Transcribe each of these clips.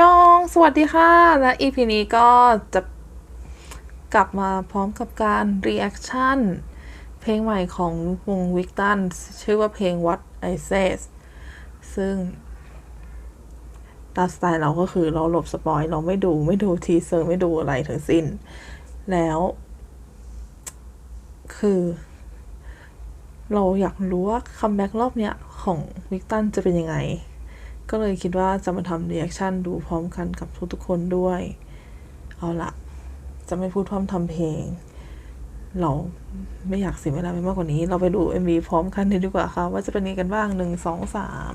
ยอง สวัสดีค่ะ และ EP นี้ก็จะกลับมาพร้อมกับการ reaction เพลงใหม่ของวงวิกตัน ชื่อว่าเพลง What I Says ซึ่งตาสไตล์เราก็คือเราหลบสปอย เราไม่ดูไม่ดูทีเซอร์ไม่ดูอะไรทั้งสิ้น แล้ว คือ เราอยากรู้ว่าคัมแบ็กรอบเนี้ยของวิกตันจะเป็นยังไง ก็เลยคิดว่าจะมาทำรีแอคชั่นดูพร้อมกันกับทุกๆคนด้วย เอาละจะไม่พูดพร้อมทำเพลง เราไม่อยากเสียเวลาไปมากกว่านี้ เราไปดู MV พร้อมกันเลยดีกว่าค่ะ ว่าจะเป็นยังไงกันบ้างหนึ่งสองสาม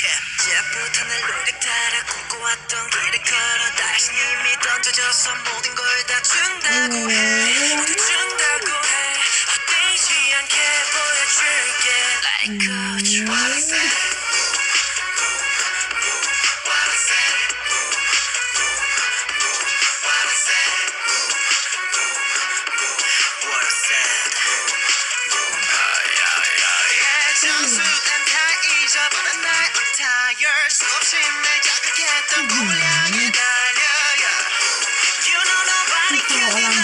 제부터 날 노력 따라 꿈꿔왔던 길을 걸어 다시 이미 던져져서 모든 걸 다 준다고 해. 모두 준다고 해. 헛되지 않게 보여줄게. Like a truck.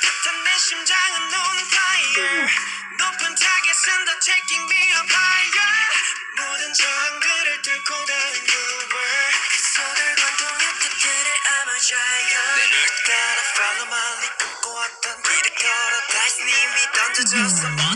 듯한 내 심장은 on fire. 높은 타겟은 더 taking me up higher. 모든 저항들을 뚫고 닿은 you were 그 소들 관통의 뜻들을 아마자요 내눈 따라 follow my lead. 꿈꿔왔던 길을 걸어 다시 님이 던져줘서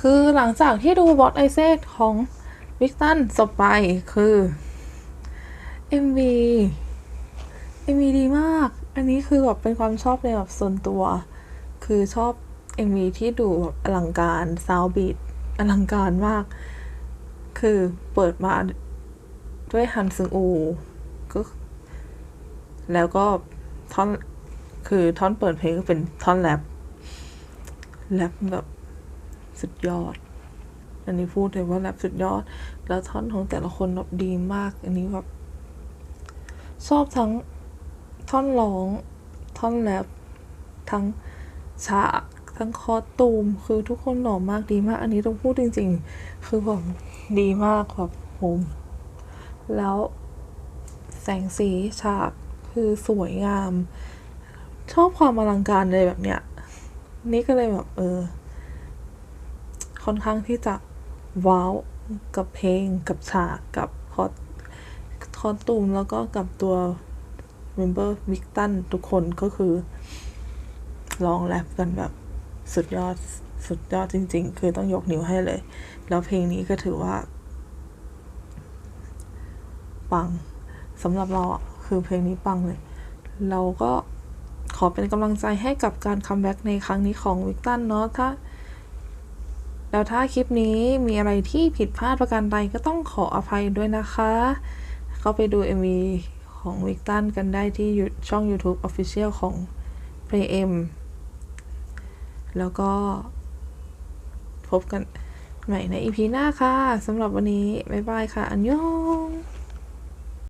คือหลังจากที่ดูบอสไอเซตของวิกตันจบไปคือ MV MV ดีมาก อันนี้คือแบบเป็นความชอบในแบบส่วนตัว คือชอบ MV ที่ดูแบบอลังการซาวบีดอลังการมาก คือเปิดมาด้วยฮันซึงอูก็แล้วก็ท่อน คือท่อนเปิดเพลงก็เป็นท่อนแรปแรปแบบสุดยอด อันนี้พูดเลยว่าแรปสุดยอด แล้วท่อนของแต่ละคนแบบดีมาก อันนี้แบบชอบทั้งท่อนร้อง ท่อนแรปทั้งฉากทั้งคอสตูม คือทุกคนหล่อมากดีมาก อันนี้ต้องพูดจริง ๆ คือแบบดีมากแบบโหมแล้วแสงสีฉากคือสวยงาม ชอบความอลังการเลยแบบเนี้ย นี่ก็เลยแบบเออ ค่อนข้างที่จะว้าวกับเพลงกับฉากกับคอสคอสตูมแล้วก็กับตัวเมมเบอร์วิกตันทุกคนก็คือร้องแรปกันแบบสุดยอดสุดยอดจริง ๆ คือต้องยกนิ้วให้เลย แล้วเพลงนี้ก็ถือว่า ปังสำหรับเราอะ คือเพลงนี้ปังเลย เราก็ ขอเป็นกำลังใจให้กับการคัมแบ็กในครั้งนี้ของวิกตันเนาะถ้าแล้วถ้าคลิปนี้มีอะไรที่ผิดพลาดประการใดก็ต้องขออภัยด้วยนะคะ เข้าไปดู MV ของวิกตันกันได้ที่ช่อง YouTube Official ของ Play M แล้วก็พบกันใหม่ใน EP หน้าค่ะสำหรับวันนี้ บ๊ายบายค่ะ อันยอง